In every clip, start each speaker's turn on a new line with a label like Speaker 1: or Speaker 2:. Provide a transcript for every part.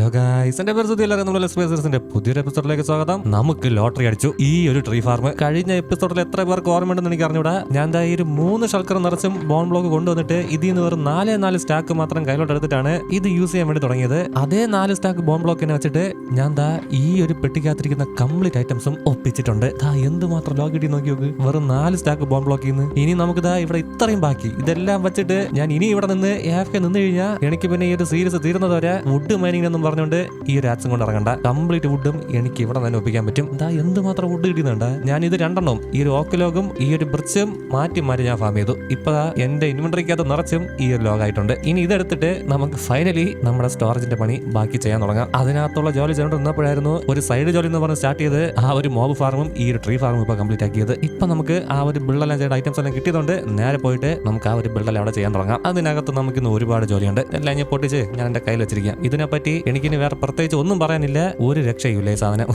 Speaker 1: Hello guys എന്റെ പേര് സുധി നമ്മുടെ സ്പേസേഴ്സിന്റെ പുതിയൊരു എപ്പിസോഡിലേക്ക് സ്വാഗതം. നമുക്ക് ലോട്ടറി അടിച്ചു ഈ ഒരു ട്രീ ഫാർം കഴിഞ്ഞ എപ്പിസോഡിൽ എത്ര പേർക്ക് ഓർമ്മയുണ്ടെന്ന് എനിക്ക് അറിഞ്ഞൂടാ? ഞാൻ ദാ ഈ ഒരു മൂന്ന് ഷൾക്കർ നിറച്ചും ബോൺ ബ്ലോക്ക് കൊണ്ടുവന്നിട്ട് ഇതിൽ നിന്ന് വെറും നാല് നാല് സ്റ്റാക്ക് മാത്രം കയ്യിലോട്ട് എടുത്തിട്ടാണ് ഇത് യൂസ് ചെയ്യാൻ വേണ്ടി തുടങ്ങിയത്. അതേ നാല് സ്റ്റാക്ക് ബോൺ ബ്ലോക്കിനെ വെച്ചിട്ട് ഞാൻ ദാ ഈ ഒരു പെട്ടിക്കകത്തിരിക്കുന്ന കംപ്ലീറ്റ് ഐറ്റംസും ഒപ്പിച്ചിട്ടുണ്ട്. ദാ എന്തുമാത്രം ലോക്ക് കിട്ടി നോക്കി നോക്ക്. വെറും നാല് സ്റ്റാക്ക് ബോൺ ബ്ലോക്കിൽ നിന്ന് ഇനി നമുക്ക് ദാ ഇവിടെ ഇത്രയും ബാക്കി. ഇതെല്ലാം വെച്ചിട്ട് ഞാൻ ഇനി ഇവിടെ നിന്ന് എഫ് കെ നിന്ന് കഴിഞ്ഞാൽ എനിക്ക് പിന്നെ ഈ ഒരു സീരീസ് തീരുന്നത് വരെ വുഡ് മൈനിങ് എന്നും പറഞ്ഞുകൊണ്ട് ഈ ഒരു കൊണ്ട് ഇറങ്ങണ്ട. കംപ്ലീറ്റ് വുഡും എനിക്ക് ഇവിടെ തന്നെ ഒപ്പിക്കാൻ പറ്റും. ദാ എന്തുമാത്രം വുഡ് കിട്ടിയുന്നുണ്ട് ഞാൻ ഇത് രണ്ടെണ്ണം ഈ ഒരു ഓക്ക് ലോഗും ഈ ഒരു ബ്രിഡ്ജും മാറ്റി മാറ്റി ഞാൻ ഫാം ചെയ്തു. ഇപ്പൊ എന്റെ ഇൻവെന്ററിക്കകത്ത് നിറച്ചും ഈ ഒരു ലോഗായിട്ടുണ്ട് ഇനി ഇതെടുത്തിട്ട് നമുക്ക് ഫൈനലി നമ്മുടെ സ്റ്റോറേജിന്റെ പണി ബാക്കി ചെയ്യാൻ തുടങ്ങാം. അതിനകത്തുള്ള ജോലി ചെയ്തുകൊണ്ടിരുന്നപ്പോഴായിരുന്നു ഒരു സൈഡ് ജോലി എന്ന് പറഞ്ഞ് സ്റ്റാർട്ട് ചെയ്ത് ആ ഒരു മോബ് ഫാർമും ഈ ഒരു ട്രീ ഫാർമും ഇപ്പൊ കംപ്ലീറ്റ് ആക്കിയത്. ഇപ്പൊ നമുക്ക് ആ ഒരു ബിൽഡെല്ലാം ചെയ്ത ഐറ്റംസ് എല്ലാം കിട്ടിയതുകൊണ്ട് നേരെ പോയിട്ട് നമുക്ക് ആ ഒരു ബിൽഡെല്ലാം അവിടെ ചെയ്യാൻ തുടങ്ങാം. അതിനകത്ത് നമുക്ക് ഇന്ന് ഒരുപാട് ജോലിയുണ്ട്. എല്ലാം ഞാൻ പൊട്ടിച്ച് ഞാൻ എന്റെ കയ്യിൽ വെച്ചിരിക്കാം. ഇതിനെപ്പറ്റി എനിക്കിനി വേറെ പ്രത്യേകിച്ച് ഒന്നും പറയാനില്ല. ഒരു രക്ഷയുമില്ല ഈ സാധനം.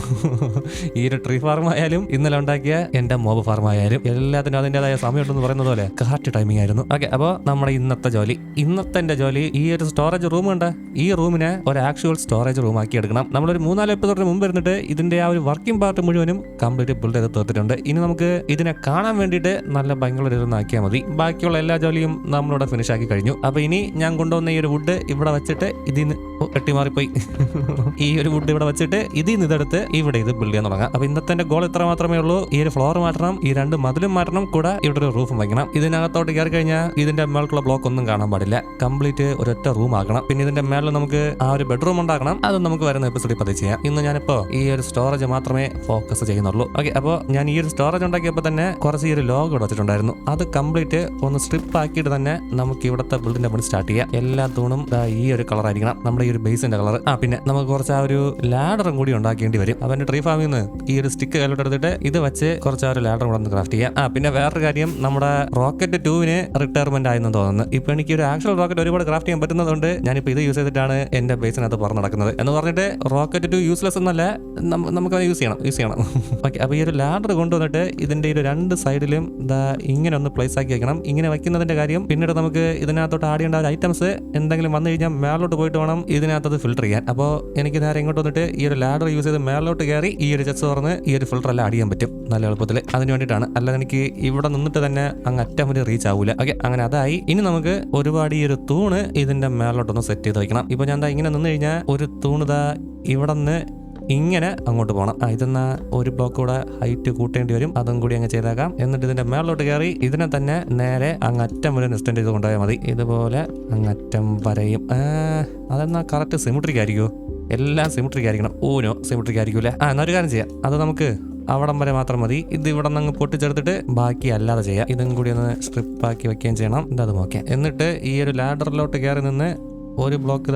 Speaker 1: ഈ ഒരു ട്രീ ഫാർം ആയാലും ഇന്നലെ ഉണ്ടാക്കിയ എന്റെ മോബ് ഫാർം ആയാലും എല്ലാത്തിനും അതിന്റെതായ സമയമുണ്ടെന്ന് പറയുന്നത് പോലെ കറക്റ്റ് ടൈമിംഗ് ആയിരുന്നു. ഓക്കെ അപ്പോൾ നമ്മുടെ ഇന്നത്തെ ജോലി. ഇന്നത്തെ ജോലി ഈ ഒരു സ്റ്റോറേജ് റൂം ഉണ്ട്. ഈ റൂമിനെ ഒരു ആക്ച്വൽ സ്റ്റോറേജ് റൂം ആക്കി എടുക്കണം. നമ്മളൊരു മൂന്നാൽ എപ്പിസോഡിന് മുമ്പ് ഇരുന്നിട്ട് ഇതിന്റെ ആ ഒരു വർക്കിംഗ് പാർട്ട് മുഴുവനും കംപ്ലീറ്റ് ബിൽഡ് ചെയ്ത് തീർത്തിട്ടുണ്ട്. ഇനി നമുക്ക് ഇതിനെ കാണാൻ വേണ്ടിയിട്ട് നല്ല ഒരു ആക്കിയാൽ മതി. ബാക്കിയുള്ള എല്ലാ ജോലിയും നമ്മളിവിടെ ഫിനിഷ് ആക്കി കഴിഞ്ഞു. അപ്പോൾ ഇനി ഞാൻ കൊണ്ടുവന്ന ഈ ഒരു വുഡ് ഇവിടെ വെച്ചിട്ട് ഇതിന് നിന്ന് വെട്ടിമാറിപ്പോയി ഈ ഒരു വുഡ് ഇവിടെ വെച്ചിട്ട് ഇതിൽ നിന്ന് ഇതെടുത്ത് ഇവിടെ ഇത് ബിൽഡ് ചെയ്യാൻ തുടങ്ങാം. അപ്പൊ ഇന്നത്തെ ഗോൾ ഇത്ര മാത്രമേ ഉള്ളൂ. ഈ ഒരു ഫ്ലോർ മാറ്റണം ഈ രണ്ട് മതിലും മാറ്റണം കൂടെ ഇവിടെ ഒരു റൂഫും വയ്ക്കണം ഇതിനകത്തോട്ട് കയറി കഴിഞ്ഞാൽ ഇതിന്റെ മേളിലുള്ള ബ്ലോക്ക് ഒന്നും കാണാൻ പാടില്ല. കംപ്ലീറ്റ് ഒരൊറ്റ റൂം ആക്കണം പിന്നെ ഇതിന്റെ മേളിൽ നമുക്ക് ആ ഒരു ബെഡ്റൂം ഉണ്ടാക്കണം അത് നമുക്ക് വരുന്ന എപ്പിസോഡിൽ പതി ചെയ്യാം. ഇന്ന് ഞാനിപ്പോ ഈ ഒരു സ്റ്റോറേജ് മാത്രമേ ഫോക്കസ് ചെയ്യുന്നുള്ളൂ. ഓക്കെ അപ്പോൾ ഞാൻ ഈ ഒരു സ്റ്റോറേജ് ഉണ്ടാക്കിയപ്പോൾ തന്നെ കുറച്ച് ഈ ഒരു ലോഗ് ഇവിടെ വെച്ചിട്ടുണ്ടായിരുന്നു. അത് കംപ്ലീറ്റ് ഒന്ന് സ്ട്രിപ്പ് ആക്കിയിട്ട് തന്നെ നമുക്ക് ഇവിടുത്തെ ബിൽഡിന്റെ പണി സ്റ്റാർട്ട് ചെയ്യാം. എല്ലാ തൂണും ഈ ഒരു കളർ ആയിരിക്കണം. നമ്മുടെ ഈ ഒരു ബേസിന്റെ കളർ ആ പിന്നെ നമുക്ക് കുറച്ച് ആ ഒരു ലാഡറും കൂടി ഉണ്ടാക്കേണ്ടി വരും. അവന്റെ ട്രീ ഫാമിൽ നിന്ന് ഈ ഒരു സ്റ്റിക്ക് കയ്യിലോട്ട് എടുത്തിട്ട് ഇത് വെച്ച് കുറച്ച് ആ ഒരു ലാഡർ കൂടെ ഒന്ന് ക്രാഫ്റ്റ് ചെയ്യാം. ആ പിന്നെ വേറൊരു കാര്യം നമ്മുടെ റോക്കറ്റ് ടൂവിന് റിട്ടയർമെന്റ് ആയെന്ന് തോന്നുന്നു. ഇപ്പൊ എനിക്ക് ഒരു ആക്ച്വൽ റോക്കറ്റ് ഒരുപാട് ക്രാഫ്റ്റ് ചെയ്യാൻ പറ്റുന്നതുകൊണ്ട് ഞാനിപ്പോ ഇത് യൂസ് ചെയ്തിട്ടാണ് എന്റെ ബേസിനകത്ത് പറഞ്ഞു നടക്കുന്നത്. എന്ന് പറഞ്ഞിട്ട് റോക്കറ്റ് ടു യൂസ്ലെസ് എന്നല്ല നമുക്ക് യൂസ് ചെയ്യണം യൂസ് ചെയ്യണം. ഓക്കെ അപ്പോൾ ഈ ഒരു ലാഡർ കൊണ്ടുവന്നിട്ട് ഇതിന്റെ ഒരു രണ്ട് സൈഡിലും ദാ ഇങ്ങനെ ഒന്ന് പ്ലേസ് ആക്കി വെക്കണം. ഇങ്ങനെ വെക്കുന്നതിന്റെ കാര്യം പിന്നീട് നമുക്ക് ഇതിനകത്തോട്ട് ആഡ് ചെയ്യേണ്ട ഐറ്റംസ് എന്തെങ്കിലും വന്നു കഴിഞ്ഞാൽ മേലോട്ട് പോയിട്ട് വേണം ഇതിനകത്തത് ഫിൽട്ടർ ചെയ്യാൻ അപ്പോൾ എനിക്ക് നേരെ ഇങ്ങോട്ട് വന്നിട്ട് ഈ ഒരു ലാഡർ യൂസ് ചെയ്ത് മേലോട്ട് കയറി ഈ ഒരു ചെസ് തുറന്ന് ഈ ഒരു ആഡ് ചെയ്യാൻ പറ്റും. നല്ല എളുപ്പത്തിൽ അതിന് വേണ്ടിയിട്ടാണ്. അല്ലാതെ എനിക്ക് ഇവിടെ നിന്നിട്ട് തന്നെ അങ്ങ് അറ്റം വരെ റീച്ച് ആവില്ല ഓക്കെ അങ്ങനെ അതായി. ഇനി നമുക്ക് ഒരുപാട് ഈ ഒരു തൂണ് ഇതിന്റെ മേലോട്ടൊന്ന് സെറ്റ് ചെയ്ത് വെക്കണം. ഇപ്പൊ ഞാൻ ഇങ്ങനെ നിന്ന് കഴിഞ്ഞാൽ ഒരു തൂണ് ദാ ഇവിടെ നിന്ന് ഇങ്ങനെ അങ്ങോട്ട് പോകണം ഇതെന്ന ഒരു ബ്ലോക്ക് കൂടെ ഹൈറ്റ് കൂട്ടേണ്ടി വരും. അതും കൂടി അങ്ങ് ചെയ്തേക്കാം. എന്നിട്ട് ഇതിന്റെ മേളിലോട്ട് കയറി ഇതിനെ തന്നെ നേരെ അങ്ങറ്റം വരെ എക്സ്റ്റെൻഡ് ചെയ്ത് കൊണ്ടുപോയാൽ മതി. ഇതുപോലെ അങ്ങറ്റം വരെയും. അതെന്നാ കറക്റ്റ് സിമിട്രിക് ആയിരിക്കുമോ എല്ലാം സിമിട്രിക് ആയിരിക്കണം. ഊനോ സിമിട്രിക് ആയിരിക്കൂലേ ആ എന്നാ ഒരു കാര്യം ചെയ്യാം. അത് നമുക്ക് അവിടം വരെ മാത്രം മതി. ഇത് ഇവിടെ നിന്ന് പൊട്ടിച്ചെടുത്തിട്ട് ബാക്കി അല്ലാതെ ചെയ്യാം. ഇതും കൂടി ഒന്ന് സ്ട്രിപ്പ് ആക്കി വെക്കുകയും ചെയ്യണം. ഇത് ഓക്കെ എന്നിട്ട് ഈ ഒരു ലാഡറിലോട്ട് കയറി നിന്ന് ഒരു ബ്ലോക്ക്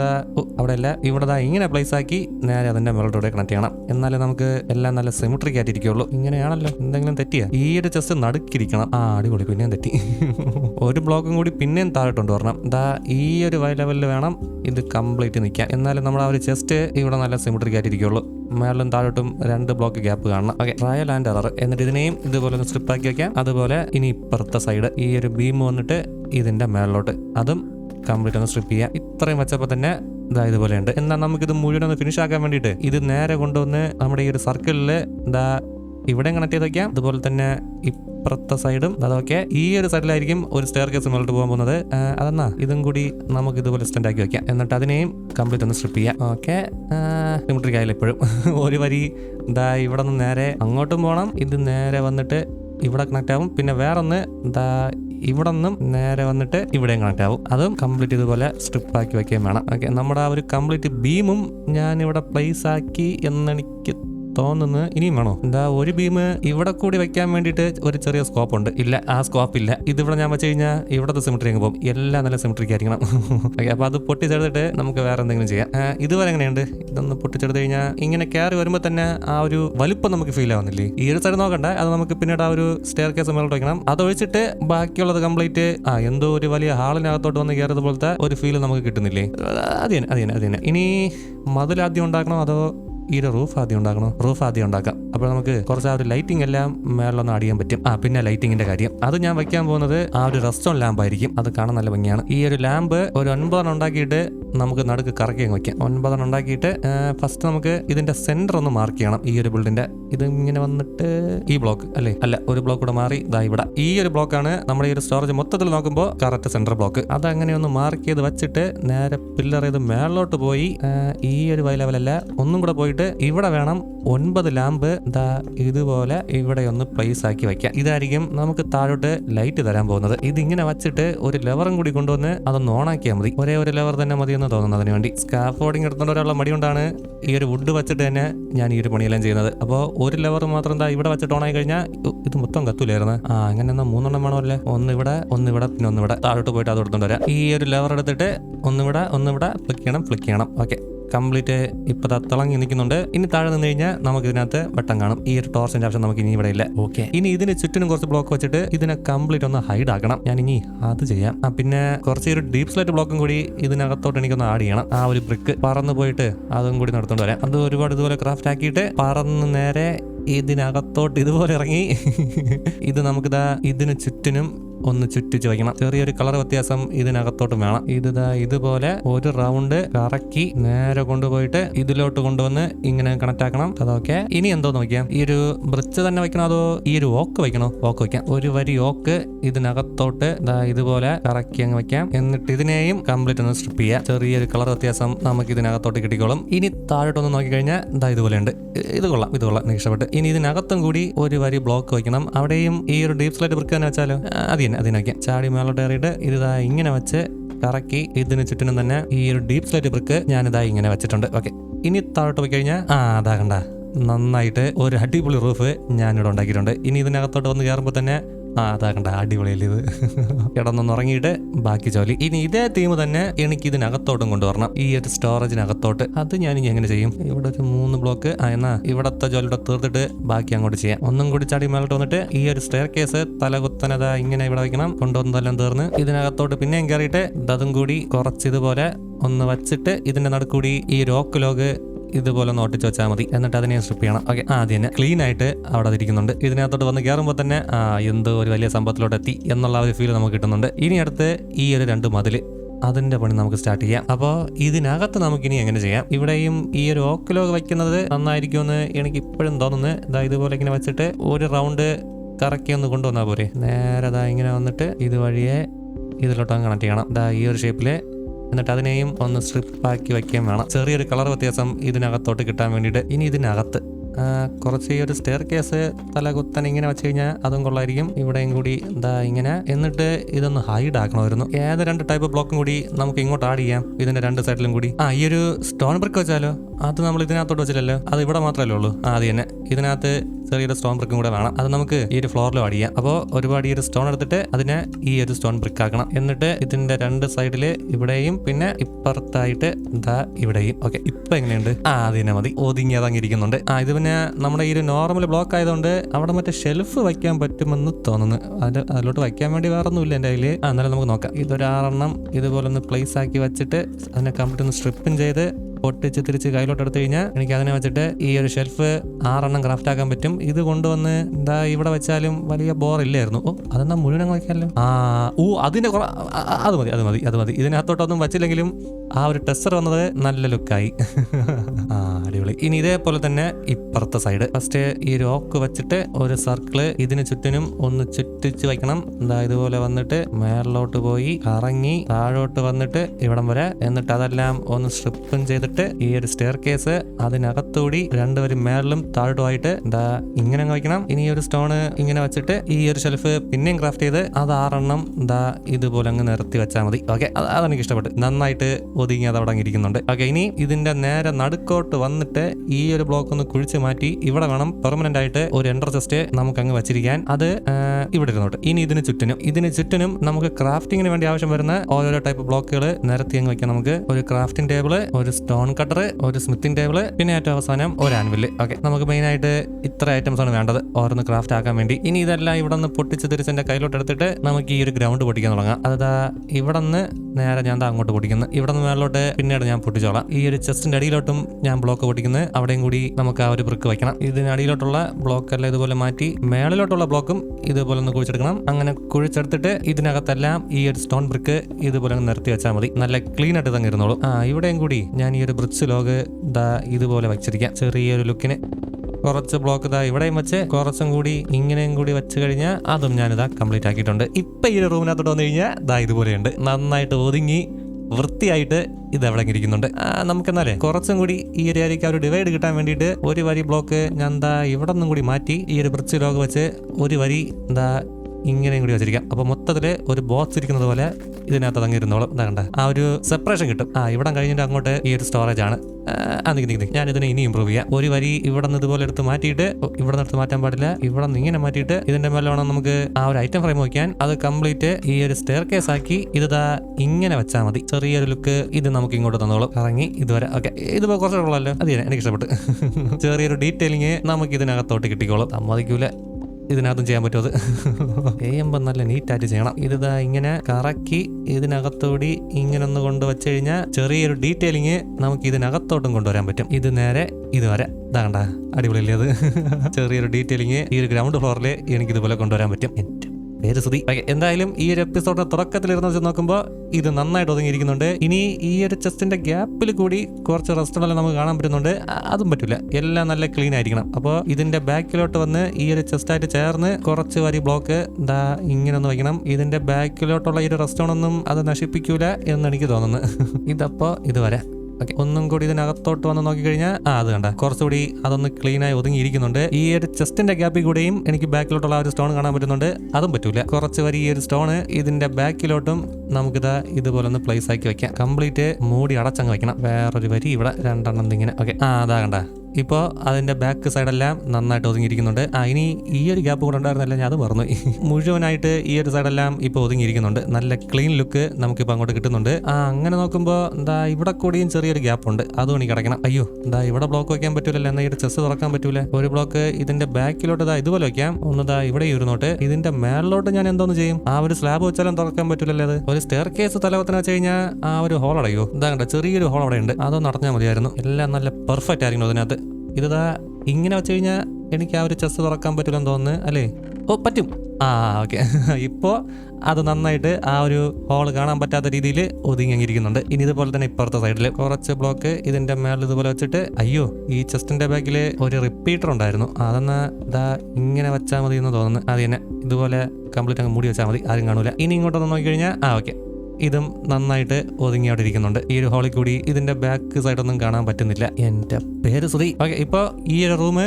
Speaker 1: അവിടെ അല്ല ഇവിടെ ഇങ്ങനെ പ്ലേസ് ആക്കി നേരെ അതിന്റെ മുകളിലൂടെ കണക്ട് ചെയ്യണം. എന്നാലേ നമുക്ക് എല്ലാം നല്ല സിമിട്രിക് ആയിട്ടിരിക്കുള്ളൂ ഇങ്ങനെയാണല്ലോ എന്തെങ്കിലും തെറ്റിയാ. ഈ ഒരു ചെസ്റ്റ് നടുക്കിരിക്കണം. ആ അടിപൊളി. പിന്നെയും തെറ്റി. ഒരു ബ്ലോക്കും കൂടി പിന്നെയും താഴോട്ടുണ്ട് വരണം. ദാ ഈ ഒരു വൈ ലെവലിൽ വേണം ഇത് കംപ്ലീറ്റ് നിൽക്കാൻ എന്നാലും നമ്മുടെ ആ ഒരു ചെസ്റ്റ് ഇവിടെ നല്ല സിമിട്രിക് ആയിട്ടിരിക്കുള്ളൂ മേളിലും താഴോട്ടും രണ്ട് ബ്ലോക്ക് ഗ്യാപ്പ് കാണണം. ഓക്കെ റയൽ ആൻഡ് എറർ എന്നിട്ട് ഇതിനെയും ഇതുപോലെ ഒന്ന് സ്ട്രിപ്പ് ആക്കി വെക്കാം. അതുപോലെ ഇനി ഇപ്പുറത്തെ സൈഡ് ഈ ഒരു ബീം വന്നിട്ട് ഇതിന്റെ മേളിലോട്ട്. അതും കംപ്ലീറ്റ് ഒന്ന് സ്ട്രിപ്പ് ചെയ്യാം. ഇത്രയും വെച്ചപ്പോൾ തന്നെ ഇതാ ഇതുപോലെയുണ്ട്. എന്നാൽ നമുക്കിത് മുഴുവൻ ഒന്ന് ഫിനിഷ് ആക്കാൻ വേണ്ടിയിട്ട് ഇത് നേരെ കൊണ്ടുവന്ന് നമ്മുടെ ഈ ഒരു സർക്കിളിൽ ഇതാ ഇവിടെ കണക്ട് ചെയ്ത് വെക്കാം. അതുപോലെ തന്നെ ഇപ്പുറത്തെ സൈഡും അതൊക്കെ ഈ ഒരു സൈഡിലായിരിക്കും ഒരു സ്റ്റെയർ കേസ് മുകളിലോട്ട് പോകാൻ പോകുന്നത്. അതെന്നാ? ഇതും കൂടി നമുക്ക് ഇതുപോലെ സ്റ്റാൻഡ് ആക്കി വെക്കാം. എന്നിട്ട് അതിനെയും കംപ്ലീറ്റ് ഒന്ന് സ്ട്രിപ്പ് ചെയ്യാം. ഓക്കെ. സിമിട്രിക് ആയാലും എപ്പോഴും ഒരു വരി ഇതാ ഇവിടെ നിന്ന് നേരെ അങ്ങോട്ടും പോകണം. ഇത് നേരെ വന്നിട്ട് ഇവിടെ കണക്ട് ആവും. പിന്നെ വേറൊന്ന് എന്താ ഇവിടെ നിന്നും നേരെ വന്നിട്ട് ഇവിടെയും കണക്ട് ആവും. അതും കംപ്ലീറ്റ് ഇതുപോലെ സ്ട്രിപ്പ് ആക്കി വെക്കുകയും വേണം. ഓക്കെ നമ്മുടെ ആ ഒരു കംപ്ലീറ്റ് ബീമും ഞാൻ ഇവിടെ പ്ലേസ് ആക്കി എന്നെനിക്ക് തോന്നുന്നു ഇനിയും വേണോ? എന്താ ഒരു ബീം ഇവിടെ കൂടി വെക്കാൻ വേണ്ടിയിട്ട് ഒരു ചെറിയ സ്കോപ്പ് ഉണ്ട്. ഇല്ല ആ സ്കോപ്പ് ഇല്ല. ഇതിവിടെ ഞാൻ വെച്ച് കഴിഞ്ഞാൽ ഇവിടത്തെ സിമിട്രി അങ്ങ് പോകും. എല്ലാം നല്ല സിമിട്രിക്ക് ആയിരിക്കണം. ഓക്കെ അപ്പോൾ അത് പൊട്ടിച്ചെടുത്തിട്ട് നമുക്ക് വേറെ എന്തെങ്കിലും ചെയ്യാം. ഇതുവരെ എങ്ങനെയുണ്ട്? ഇതൊന്ന് പൊട്ടിച്ചെടുത്ത് കഴിഞ്ഞാൽ ഇങ്ങനെ കയറി വരുമ്പോൾ തന്നെ ആ ഒരു വലുപ്പം നമുക്ക് ഫീൽ ആവുന്നില്ലേ? ഈ ഒരു സൈഡ് നോക്കണ്ട. അത് നമുക്ക് പിന്നീട് ആ ഒരു സ്റ്റെയർ കേസ് മേലോട്ട് വയ്ക്കണം അതൊഴിച്ചിട്ട് ബാക്കിയുള്ളത് കംപ്ലീറ്റ് ആ എന്തോ ഒരു വലിയ ഹാളിനകത്തോട്ട് വന്ന് കയറിയത് പോലത്തെ ഒരു ഫീൽ നമുക്ക് കിട്ടുന്നില്ലേ? അത് തന്നെ അത് തന്നെ അത് തന്നെ. ഇനി മതിലാദ്യം ഉണ്ടാക്കണോ അതോ ഈ ഒരു റൂഫ് ആദ്യം ഉണ്ടാക്കണം? റൂഫ് ആദ്യം ഉണ്ടാക്കാം. അപ്പോൾ നമുക്ക് കുറച്ച് ആ ഒരു ലൈറ്റിംഗ് എല്ലാം മേളിലൊന്ന് ആഡ് ചെയ്യാൻ പറ്റും. ആ പിന്നെ ലൈറ്റിങ്ങിന്റെ കാര്യം. അത് ഞാൻ വെക്കാൻ പോകുന്നത് ആ ഒരു റെസ്റ്റോറന്റ് ലാമ്പ് ആയിരിക്കും. അത് കാണാൻ നല്ല ഭംഗിയാണ്. ഈ ഒരു ലാമ്പ് ഒരു ഒൻപതെണ്ണം ഉണ്ടാക്കിയിട്ട് നമുക്ക് നടുക്ക് കറക്കിയും വയ്ക്കാം ഒൻപതെണ്ണം ഉണ്ടാക്കിയിട്ട് ഫസ്റ്റ് നമുക്ക് ഇതിന്റെ സെന്റർ ഒന്ന് മാർക്ക് ചെയ്യണം. ഈ ഒരു ബിൽഡിന്റെ ഇത് ഇങ്ങനെ വന്നിട്ട് ഈ ബ്ലോക്ക് അല്ലേ? അല്ല ഒരു ബ്ലോക്ക് കൂടെ മാറി ഇതാ ഇവിടെ. ഈ ഒരു ബ്ലോക്കാണ് നമ്മുടെ ഈ ഒരു സ്റ്റോറേജ് മൊത്തത്തിൽ നോക്കുമ്പോൾ കറക്റ്റ് സെന്റർ ബ്ലോക്ക് അത് അങ്ങനെ ഒന്ന് മാർക്ക് ചെയ്ത് വെച്ചിട്ട് നേരെ പില്ലർ ചെയ്ത് മേളിലോട്ട് പോയി ഈ ഒരു വൈ ലെവലല്ല ഒന്നും കൂടെ പോയിട്ട് ഇവിടെ വേണം ഒൻപത് ലാമ്പ് ദാ ഇതുപോലെ ഇവിടെ ഒന്ന് പ്ലേസ് ആക്കി വെക്കാം. ഇതായിരിക്കും നമുക്ക് താഴോട്ട് ലൈറ്റ് തരാൻ പോകുന്നത്. ഇതിങ്ങനെ വച്ചിട്ട് ഒരു ലെവറും കൂടി കൊണ്ടുവന്ന് അതൊന്ന് ഓണാക്കിയാൽ മതി. ഒരേ ഒരു ലെവർ തന്നെ മതി എന്ന് തോന്നുന്നു അതിന് വേണ്ടി സ്കാഫോർഡിംഗ് എടുത്തുകൊണ്ട് ഒരാളുടെ മടി കൊണ്ടാണ് ഈ ഒരു വുഡ് വെച്ചിട്ട് തന്നെ ഞാൻ ഈ ഒരു പണിയെല്ലാം ചെയ്യുന്നത്. അപ്പോൾ ഒരു ലെവർ മാത്രം എന്താ ഇവിടെ വെച്ചിട്ട് ഓണായി കഴിഞ്ഞാൽ ഇത് മൊത്തം കത്തൂലായിരുന്നു. ആ അങ്ങനെ എന്നാൽ മൂന്നെണ്ണം വേണമല്ലേ ഒന്ന് ഇവിടെ ഒന്ന് ഇവിടെ പിന്നെ ഒന്ന് ഇവിടെ. താഴോട്ട് പോയിട്ട് അത് കൊടുത്തോണ്ട് വരാം. ഈ ഒരു ലെവർ എടുത്തിട്ട് ഒന്നിവിടെ ഒന്നിവിടെ ഫ്ലിക്ക് ചെയ്യണം ഫ്ലിക്ക് ചെയ്യണം. ഓക്കെ കംപ്ലീറ്റ് ഇപ്പൊ ദാ തിളങ്ങി നിൽക്കുന്നുണ്ട്. ഇനി താഴെ നിന്ന് കഴിഞ്ഞാൽ നമുക്ക് ഇതിനകത്ത് വെട്ടം കാണും. ഈ ഒരു ടോർച്ചിന്റെ ആവശ്യം നമുക്ക് ഇനി ഇവിടെ ഇല്ല. ഓക്കെ. ഇനി ഇതിന് ചുറ്റിനും കുറച്ച് ബ്ലോക്ക് വെച്ചിട്ട് ഇതിനെ കംപ്ലീറ്റ് ഒന്ന് ഹൈഡ് ആക്കണം. ഞാൻ ഇനി അത് ചെയ്യാം. ആ പിന്നെ കുറച്ച് ഒരു ഡീപ് സ്ലൈറ്റ് ബ്ലോക്കും കൂടി ഇതിനകത്തോട്ട് എനിക്കൊന്ന് ആഡ് ചെയ്യണം. ആ ഒരു ബ്രിക്ക് പറന്ന് പോയിട്ട് അതും കൂടി നടത്തോണ്ട് വരാം. അത് ഒരുപാട് ഇതുപോലെ ക്രാഫ്റ്റ് ആക്കിയിട്ട് പറന്ന് നേരെ ഇതിനകത്തോട്ട് ഇതുപോലെ ഇറങ്ങി. ഇത് നമുക്കിതാ ഇതിന് ചുറ്റിനും ഒന്ന് ചുറ്റിച്ച് വയ്ക്കണം ചെറിയൊരു കളർ വ്യത്യാസം ഇതിനകത്തോട്ടും വേണം. ഇത് ഇതുപോലെ ഒരു റൗണ്ട് കറക്കി നേരെ കൊണ്ടുപോയിട്ട് ഇതിലോട്ട് കൊണ്ടുവന്ന് ഇങ്ങനെ കണക്ട് ആക്കണം. അതൊക്കെ ഇനി എന്തോ നോക്കിയാം? ഈ ഒരു ബ്രിച്ച് തന്നെ വെക്കണോ അതോ ഈ ഒരു ഓക്ക് വെക്കണോ? ഓക്ക് വെക്കാം. ഒരു വരി ഓക്ക് ഇതിനകത്തോട്ട് ഇതുപോലെ കറക്കി അങ്ങ് വെക്കാം. എന്നിട്ട് ഇതിനെയും കംപ്ലീറ്റ് ഒന്ന് സ്ട്രിപ്പ് ചെയ്യാം. ചെറിയൊരു കളർ വ്യത്യാസം നമുക്ക് ഇതിനകത്തോട്ട് കിട്ടിക്കോളും. ഇനി താഴോട്ടൊന്ന് നോക്കിക്കഴിഞ്ഞാൽ ദാ ഇതുപോലെയുണ്ട് ഇത് കൊള്ളാം. ഇത് കൊള്ളാം. നിക്ഷപ്പെട്ട് ഇനി ഇതിനകത്തും കൂടി ഒരു വരി ബ്ലോക്ക് വെക്കണം. അവിടെയും ഈ ഒരു ഡീപ് സ്ലൈറ്റ് വൃക്ക് തന്നെ വെച്ചാലോ? അത് തന്നെ അതിനൊക്കെ. ചാടി മേലോട്ട് കയറിയിട്ട് ഇതാ ഇങ്ങനെ വെച്ച് കറക്കി ഇതിന് ചുറ്റിനും തന്നെ ഈ ഒരു ഡീപ് സ്ലൈറ്റ് ബ്രിക്ക് ഞാൻ ഇതാ ഇങ്ങനെ വെച്ചിട്ടുണ്ട്. ഓക്കെ ഇനി താഴോട്ട് പോയി കഴിഞ്ഞാൽ ആ അതാ കണ്ട. നന്നായിട്ട് ഒരു അടിപൊളി റൂഫ് ഞാനിവിടെ ഉണ്ടാക്കിയിട്ടുണ്ട്. ഇനി ഇതിനകത്തോട്ട് വന്ന് കയറുമ്പോൾ തന്നെ ആ അതാ കണ്ട അടിപൊളിയല്ലേ ഇത്. കിടന്നൊന്ന് ഉറങ്ങിയിട്ട് ബാക്കി ജോലി. ഇനി ഇതേ തീം തന്നെ എനിക്ക് ഇതിനകത്തോട്ടും കൊണ്ടുവരണം. ഈ ഒരു സ്റ്റോറേജിനകത്തോട്ട് അത് ഞാൻ ഇനി എങ്ങനെ ചെയ്യും? ഇവിടെ ഒരു മൂന്ന് ബ്ലോക്ക് ആ എന്നാ ഇവിടത്തെ ജോലിയുടെ തീർത്തിട്ട് ബാക്കി അങ്ങോട്ട് ചെയ്യാം. ഒന്നും കൂടി ചാടി മേലോട്ട് വന്നിട്ട് ഈ ഒരു സ്റ്റെയർ കേസ് തലകുത്തനത ഇങ്ങനെ ഇവിടെ വയ്ക്കണം കൊണ്ടുവന്നതെല്ലാം തീർന്ന് ഇതിനകത്തോട്ട് പിന്നെയും കയറിയിട്ട് അതും കൂടി കുറച്ച് ഇതുപോലെ ഒന്ന് വച്ചിട്ട് ഇതിന്റെ നടുക്കൂടി ഈ റോക്ക് ലോഗ് ഇതുപോലെ ഒന്ന് ഒട്ടിച്ച് വെച്ചാൽ മതി. എന്നിട്ട് അതിനെ സ്ട്രിപ്പ് ചെയ്യണം. ഓക്കെ ആദ്യം തന്നെ ക്ലീൻ ആയിട്ട് അവിടെ അതിരിക്കുന്നുണ്ട്. ഇതിനകത്തോട്ട് വന്ന് കയറുമ്പോൾ തന്നെ എന്തോ ഒരു വലിയ സംഭവത്തിലോട്ട് എത്തി എന്നുള്ള ഒരു ഫീൽ നമുക്ക് കിട്ടുന്നുണ്ട്. ഇനി അടുത്ത് ഈ ഒരു രണ്ട് മതിൽ അതിന്റെ പണി നമുക്ക് സ്റ്റാർട്ട് ചെയ്യാം. അപ്പോൾ ഇതിനകത്ത് നമുക്കിനി എങ്ങനെ ചെയ്യാം? ഇവിടെയും ഈ ഒരു വെക്കുന്നത് വയ്ക്കുന്നത് നന്നായിരിക്കുമെന്ന് എനിക്ക് ഇപ്പോഴും തോന്നുന്നു. ഇതാ ഇതുപോലെ ഇങ്ങനെ വെച്ചിട്ട് ഒരു റൗണ്ട് കറക്കി ഒന്ന് കൊണ്ടുവന്നാൽ പോരെ. നേരെ ഇങ്ങനെ വന്നിട്ട് ഇതുവഴിയെ ഇതിലോട്ട് കണക്ട് ചെയ്യണം. ദാ ഈ ഒരു ഷേപ്പിൽ എന്നിട്ട് അതിനെയും ഒന്ന് സ്ട്രിപ്പ് ആക്കി വെക്കുകയും വേണം. ചെറിയൊരു കളർ വ്യത്യാസം ഇതിനകത്തോട്ട് കിട്ടാൻ വേണ്ടിയിട്ട്. ഇനി ഇതിനകത്ത് കുറച്ച് ഈ ഒരു സ്റ്റെയർ കേസ് തലകുത്തൻ ഇങ്ങനെ വെച്ച് കഴിഞ്ഞാൽ അതും കൊള്ളായിരിക്കും. ഇവിടെയും കൂടി എന്താ ഇങ്ങനെ. എന്നിട്ട് ഇതൊന്ന് ഹൈഡ് ആക്കണമായിരുന്നു. ഏത് രണ്ട് ടൈപ്പ് ബ്ലോക്കും കൂടി നമുക്ക് ഇങ്ങോട്ട് ആഡ് ചെയ്യാം. ഇതിന്റെ രണ്ട് സൈഡിലും കൂടി. ആ ഈ ഒരു സ്റ്റോൺ ബ്രിക്ക് വെച്ചാലോ? അത് നമ്മൾ ഇതിനകത്തോട്ട് വെച്ചില്ലല്ലോ അത് ഇവിടെ മാത്രമല്ലേ ഉള്ളൂ? ആ തന്നെ. ഇതിനകത്ത് ചെറിയൊരു സ്റ്റോൺ ബ്രിക്കും കൂടെ വേണം. അത് നമുക്ക് ഈ ഒരു ഫ്ലോറിൽ അടിയാം അപ്പോൾ ഒരുപാട് ഈ ഒരു സ്റ്റോൺ എടുത്തിട്ട് അതിനെ ഈ ഒരു സ്റ്റോൺ ബ്രിക്ക് ആക്കണം. എന്നിട്ട് ഇതിന്റെ രണ്ട് സൈഡിൽ ഇവിടെയും പിന്നെ ഇപ്പുറത്തായിട്ട് ദാ ഇവിടെയും. ഓക്കെ ഇപ്പൊ എങ്ങനെയുണ്ട്? ആ അത് തന്നെ മതി. ഒതുങ്ങി അതങ്ങിരിക്കുന്നുണ്ട് ആ ഇത് പിന്നെ നമ്മുടെ ഈ ഒരു നോർമൽ ബ്ലോക്ക് ആയതുകൊണ്ട് അവിടെ മറ്റേ ഷെൽഫ് വയ്ക്കാൻ പറ്റുമെന്ന് തോന്നുന്നു. അതിന്റെ അതിലോട്ട് വയ്ക്കാൻ വേണ്ടി വേറെ ഒന്നുമില്ല എന്റെ കയ്യിൽ ആ എന്നാലും നമുക്ക് നോക്കാം. ഇതൊരു ആറെണ്ണം ഇതുപോലെ ഒന്ന് പ്ലേസ് ആക്കി വെച്ചിട്ട് അതിനെ കംപ്ലീറ്റ് ഒന്ന് സ്ട്രിപ്പും ചെയ്ത് പൊട്ടിച്ച് തിരിച്ച് കയ്യിലോട്ട് എടുത്തു കഴിഞ്ഞാൽ എനിക്ക് അതിനെ വെച്ചിട്ട് ഈ ഒരു ഷെൽഫ് ആറെണ്ണം ക്രാഫ്റ്റ് ആക്കാൻ പറ്റും. ഇത് കൊണ്ടുവന്ന് എന്താ ഇവിടെ വെച്ചാലും വലിയ ബോർ ഇല്ലായിരുന്നു. ഓ അതെന്നാ മുഴുവൻ ആ ഓ അതിന്റെ അത് മതി അത് മതി അത് മതി. ഇതിനകത്തോട്ടൊന്നും വെച്ചില്ലെങ്കിലും ആ ഒരു ടെസ്റ്റർ വന്നത് നല്ല ലുക്കായി. ആ അടിപൊളി. ഇനി ഇതേപോലെ തന്നെ ഇപ്പുറത്തെ സൈഡ് ഫസ്റ്റ് ഈ റോക്ക് വെച്ചിട്ട് ഒരു സർക്കിൾ ഇതിന് ചുറ്റിനും ഒന്ന് ചുറ്റിച്ച് വയ്ക്കണം എന്താ ഇതുപോലെ വന്നിട്ട് മേളിലോട്ട് പോയി കറങ്ങി താഴോട്ട് വന്നിട്ട് ഇവിടം വരെ. എന്നിട്ട് അതെല്ലാം ഒന്ന് സ്ട്രിപ്പും ചെയ്തിട്ട് ഈ ഒരു സ്റ്റെയർ കേസ് അതിനകത്തൂടി രണ്ടുപേരും മേളിലും താഴോട്ടുമായിട്ട് എന്താ ഇങ്ങനെ വയ്ക്കണം. ഇനി ഒരു സ്റ്റോണ് ഇങ്ങനെ വെച്ചിട്ട് ഈ ഒരു ഷെൽഫ് പിന്നെയും ക്രാഫ്റ്റ് ചെയ്ത് അത് ആറെണ്ണം എന്താ ഇതുപോലെ അങ്ങ് നിരത്തി വെച്ചാൽ മതി. ഓക്കെ അതെനിക്ക് ഇഷ്ടപ്പെട്ടു നന്നായിട്ട് ഒതുങ്ങി അത് അവിടെ ഇരിക്കുന്നുണ്ട് ഓക്കെ ഇനി ഇതിന്റെ നേരെ നടുക്കോട്ട് വന്നിട്ട് ഈ ഒരു ബ്ലോക്ക് ഒന്ന് കുഴിച്ച് മാറ്റി ഇവിടെ വേണം പെർമനന്റ് ആയിട്ട് ഒരു എൻഡർ ചെസ്റ്റ് നമുക്ക് അങ്ങ് വെച്ചിരിക്കാൻ. അത് ഇവിടെ ഇരുന്നോട്ട്. ഇനി ഇതിന് ചുറ്റിനും. ഇതിന് ചുറ്റിനും നമുക്ക് ക്രാഫ്റ്റിങ്ങിന് വേണ്ടി ആവശ്യം വരുന്ന ഓരോരോ ടൈപ്പ് ബ്ലോക്കുകൾ നിരത്തി അങ്ങ് വെക്കാം നമുക്ക്. ഒരു ക്രാഫ്റ്റിംഗ് ടേബിൾ ഒരു സ്റ്റോൺ സ്റ്റോൺ കട്ടർ ഒരു സ്മിത്തിങ് ടേബിൾ പിന്നെ ഏറ്റവും അവസാനം ഒരു ആൻവിൽ. ഓക്കെ നമുക്ക് മെയിൻ ആയിട്ട് ഇത്ര ഐറ്റംസ് ആണ് വേണ്ടത്. ഓരോന്ന് ക്രാഫ്റ്റ് ആക്കാൻ വേണ്ടി. ഇനി ഇതെല്ലാം ഇവിടെ നിന്ന് പൊട്ടിച്ച് തിരിച്ച് എന്റെ കയ്യിലോട്ട് എടുത്തിട്ട് നമുക്ക് ഈ ഒരു ഗ്രൗണ്ട് പൊട്ടിക്കാൻ തുടങ്ങാം. അതാ ഇവിടെ നിന്ന് നേരെ ഞാൻ അങ്ങോട്ട് പൊട്ടിക്കുന്നു. ഇവിടെ നിന്ന് മേളിലോട്ട് പിന്നീട് ഞാൻ പൊട്ടിച്ചോളാം. ഈ ഒരു ചെസ്റ്റിന്റെ അടിയിലോട്ടും ഞാൻ ബ്ലോക്ക് പൊട്ടിക്കുന്നത് അവിടെയും കൂടി നമുക്ക് ആ ഒരു ബ്രിക്ക് വയ്ക്കണം. ഇതിനടിയിലോട്ടുള്ള ബ്ലോക്ക് എല്ലാം ഇതുപോലെ മാറ്റി മേളിലോട്ടുള്ള ബ്ലോക്കും ഇതുപോലെ ഒന്ന് കുഴിച്ചെടുക്കണം. അങ്ങനെ കുഴിച്ചെടുത്തിട്ട് ഇതിനകത്തെല്ലാം ഈ ഒരു സ്റ്റോൺ ബ്രിക്ക് ഇതുപോലെ നിർത്തി വെച്ചാൽ മതി. നല്ല ക്ലീൻ ആയിട്ട് തന്നെ ഇരുന്നോളൂ. ആ ഇവിടെയും കൂടി ഞാൻ ഈ ഒരു ബ്രിഡ്ജ് ലോഗ് ദാ ഇതുപോലെ വെച്ചിരിക്കാം. ചെറിയൊരു ലുക്കിന് കുറച്ച് ബ്ലോക്ക് ഇതാ ഇവിടെയും വെച്ച് കുറച്ചും കൂടി ഇങ്ങനെയും കൂടി വെച്ച് കഴിഞ്ഞാൽ അതും ഞാനിതാ കംപ്ലീറ്റ് ആക്കിയിട്ടുണ്ട്. ഇപ്പൊ ഈ റൂമിനകത്തോട്ട് വന്നു കഴിഞ്ഞാൽ ദാ ഇതുപോലെയുണ്ട്. നന്നായിട്ട് ഒതുങ്ങി വൃത്തിയായിട്ട് ഇത് എവിടെ ഇരിക്കുന്നുണ്ട് നമുക്കെന്നാലേ കുറച്ചും കൂടി ഈ ഒരു ഏരിയക്ക് ഒരു ഡിവൈഡ് കിട്ടാൻ വേണ്ടിയിട്ട് ഒരു വരി ബ്ലോക്ക് ഞാൻ എന്താ ഇവിടെ നിന്നും കൂടി മാറ്റി ഈ ഒരു ബ്രിഡ്ജ് ലോഗ് വെച്ച് ഒരു വരി എന്താ ഇങ്ങനെയും കൂടി വെച്ചിരിക്കാം. അപ്പോൾ മൊത്തത്തിൽ ഒരു ബോക്സ് ഇരിക്കുന്നത് പോലെ ഇതിനകത്ത് അതങ്ങ് ഇരുന്നോളും എന്താ കണ്ട ആ ഒരു സെപ്പറേഷൻ കിട്ടും. ആ ഇവിടം കഴിഞ്ഞിട്ട് അങ്ങോട്ട് ഈ ഒരു സ്റ്റോറേജ് ആണ്. നിക്ക്. ഞാൻ ഇതിനെ ഇനി ഇമ്പ്രൂവ് ചെയ്യാം. ഒരു വരി ഇവിടെ നിന്ന് ഇതുപോലെ എടുത്ത് മാറ്റിയിട്ട് ഇവിടെ നിന്ന് എടുത്ത് മാറ്റാൻ പാടില്ല. ഇവിടെ നിന്ന് ഇങ്ങനെ മാറ്റിയിട്ട് ഇതിന്റെ മേലെ വേണം നമുക്ക് ആ ഒരു ഐറ്റം ഫ്രെയിം വയ്ക്കാൻ. അത് കംപ്ലീറ്റ് ഈ ഒരു സ്റ്റെയർ കേസ് ആക്കി ഇത് ഇങ്ങനെ വെച്ചാൽ മതി. ചെറിയൊരു ലുക്ക് ഇത് നമുക്ക് ഇങ്ങോട്ട് തന്നോളും. ഇറങ്ങി ഇതുവരെ. ഓക്കെ ഇതിപ്പോ കുറച്ചുള്ളല്ലോ അത് എനിക്ക് ഇഷ്ടപ്പെട്ടു ചെറിയൊരു ഡീറ്റെയിലിങ് നമുക്ക് ഇതിനകത്തോട്ട് കിട്ടിക്കോളും. സമ്മതിക്കൂല. ഇതിനകത്തും ചെയ്യാൻ പറ്റും അത്? ചെയ്യുമ്പോൾ നല്ല നീറ്റായിട്ട് ചെയ്യണം. ഇത് ഇങ്ങനെ കറക്കി ഇതിനകത്തോടി ഇങ്ങനെ ഒന്ന് കൊണ്ട് വെച്ച് കഴിഞ്ഞാൽ ചെറിയൊരു ഡീറ്റെയിലിങ് നമുക്ക് ഇതിനകത്തോട്ടും കൊണ്ടുവരാൻ പറ്റും. ഇത് നേരെ ഇതുവരെ വരെ. കണ്ട? അടിപൊളിയല്ലേ അത്? ചെറിയൊരു ഡീറ്റെയിലിങ് ഈ ഒരു ഗ്രൗണ്ട് ഫ്ലോറിൽ എനിക്ക് ഇതുപോലെ കൊണ്ടുവരാൻ പറ്റും. പേര് ശ്രുതി. എന്തായാലും ഈ ഒരു എപ്പിസോഡിന്റെ തുടക്കത്തിലിരുന്ന് വെച്ച് നോക്കുമ്പോൾ ഇത് നന്നായിട്ട് ഒതുങ്ങിയിരിക്കുന്നുണ്ട്. ഇനി ഈ ഒരു ചെസ്റ്റിന്റെ ഗ്യാപ്പിൽ കൂടി കുറച്ച് റെസ്റ്റോറന്റ് നമുക്ക് കാണാൻ പറ്റുന്നുണ്ട്. അതും പറ്റില്ല എല്ലാം നല്ല ക്ലീൻ ആയിരിക്കണം. അപ്പോൾ ഇതിന്റെ ബാക്കിലോട്ട് വന്ന് ഈ ഒരു ചെസ്റ്റായിട്ട് ചേർന്ന് കുറച്ച് വരി ബ്ലോക്ക് ദാ ഇങ്ങനെ ഒന്ന് വയ്ക്കണം ഇതിന്റെ ബാക്കിലോട്ടുള്ള ഈ ഒരു റെസ്റ്റോറന്റ് ഒന്നും അത് നശിപ്പിക്കൂല എന്ന് എനിക്ക് തോന്നുന്നു. ഇതപ്പോ ഇതുവരെ. ഓക്കെ ഒന്നും കൂടി ഇതിനകത്തോട്ട് വന്ന് നോക്കിക്കഴിഞ്ഞാൽ ആ അത് കണ്ട. കുറച്ചുകൂടി അതൊന്ന് ക്ലീൻ ആയി ഒതുങ്ങിയിരിക്കുന്നുണ്ട്. ഈ ഒരു ചെസ്റ്റിന്റെ ഗ്യാപ്പിൽ കൂടെയും എനിക്ക് ബാക്കിലോട്ടുള്ള ഒരു സ്റ്റോൺ കാണാൻ പറ്റുന്നുണ്ട്. അതും പറ്റൂല. കുറച്ച് വരി ഈ ഒരു സ്റ്റോൺ ഇതിന്റെ ബാക്കിലോട്ടും നമുക്കിതാ ഇതുപോലെ ഒന്ന് പ്ലേസ് ആക്കി വെക്കാം. കംപ്ലീറ്റ് മൂടി അടച്ചങ്ങ് വെക്കണം. വേറൊരു വരി ഇവിടെ രണ്ടെണ്ണം ഇങ്ങനെ. ഓക്കെ ആ അതാ കണ്ട. ഇപ്പോൾ അതിന്റെ ബാക്ക് സൈഡെല്ലാം നന്നായിട്ട് ഒതുങ്ങിയിരിക്കുന്നുണ്ട്. ആ ഇനി ഈ ഒരു ഗ്യാപ്പ് കൂടെ ഉണ്ടായിരുന്നല്ല ഞാൻ അത് മറന്നു മുഴുവനായിട്ട് ഈ ഒരു സൈഡെല്ലാം ഇപ്പോൾ ഒതുങ്ങിയിരിക്കുന്നുണ്ട്. നല്ല ക്ലീൻ ലുക്ക് നമുക്കിപ്പോൾ അങ്ങോട്ട് കിട്ടുന്നുണ്ട്. ആ അങ്ങനെ നോക്കുമ്പോൾ എന്താ ഇവിടെ കൂടിയും ചെറിയൊരു ഗ്യാപ്പ് ഉണ്ട്. അതും എനിക്ക് അടയ്ക്കണം അയ്യോ എന്താ ഇവിടെ ബ്ലോക്ക് വയ്ക്കാൻ പറ്റൂലല്ലോ. എന്നാൽ ഈ ചെസ് തുറക്കാൻ പറ്റൂല. ഒരു ബ്ലോക്ക് ഇതിന്റെ ബാക്കിലോട്ട് ഇതാ ഇതുപോലെ വയ്ക്കാം ഒന്നതാ ഇവിടെ ഇരുന്നോട്ട് ഇതിന്റെ മേളിലോട്ട് ഞാൻ എന്തോന്ന് ചെയ്യും? ആ ഒരു സ്ലാബ് വെച്ചാലും തുറക്കാൻ പറ്റൂലല്ലോ അത്. ഒരു സ്റ്റെയർ കേസ് തലവത്തിന് വെച്ച് കഴിഞ്ഞാൽ ആ ഒരു ഹോൾ അടയോ ഇതാ കണ്ട ചെറിയൊരു ഹോൾ അവിടെ ഉണ്ട് അതൊന്ന് അടഞ്ഞാൽ മതിയായിരുന്നു. എല്ലാം നല്ല പെർഫെക്റ്റ് ആയിരിക്കണം അതിനകത്ത്. ഇതാ ഇങ്ങനെ വെച്ച് കഴിഞ്ഞാൽ എനിക്ക് ആ ഒരു ചെസ് തുറക്കാൻ പറ്റില്ലെന്ന് തോന്നുന്നു അല്ലേ? ഓ പറ്റും. ആ ഓക്കെ. ഇപ്പോൾ അത് നന്നായിട്ട് ആ ഒരു ഹോൾ കാണാൻ പറ്റാത്ത രീതിയിൽ ഒതുങ്ങിയിരിക്കുന്നുണ്ട് ഇനി ഇതുപോലെ തന്നെ ഇപ്പുറത്തെ സൈഡിൽ കുറച്ച് ബ്ലോക്ക് ഇതിന്റെ മേളിൽ ഇതുപോലെ വെച്ചിട്ട് അയ്യോ ഈ ചെസ്റ്റിന്റെ ബാക്കിൽ ഒരു റിപ്പീറ്റർ ഉണ്ടായിരുന്നു. അതെന്നാ ഇതാ ഇങ്ങനെ വെച്ചാൽ മതി എന്ന് തോന്നുന്നു. അത് തന്നെ ഇതുപോലെ കംപ്ലീറ്റ് അങ്ങ് മൂടി വെച്ചാൽ മതി. ആരും കാണൂല. ഇനി ഇങ്ങോട്ടൊന്ന് നോക്കിക്കഴിഞ്ഞാൽ ആ ഓക്കെ. ഇതും നന്നായിട്ട് ഒതുങ്ങി അവിടെ ഇരിക്കുന്നുണ്ട് ഈ ഒരു ഹോളിൽ കൂടി ഇതിന്റെ ബാക്ക് സൈഡൊന്നും കാണാൻ പറ്റുന്നില്ല. എന്റെ പേര് സുതി ഓക്കെ ഇപ്പോൾ ഈ ഒരു റൂം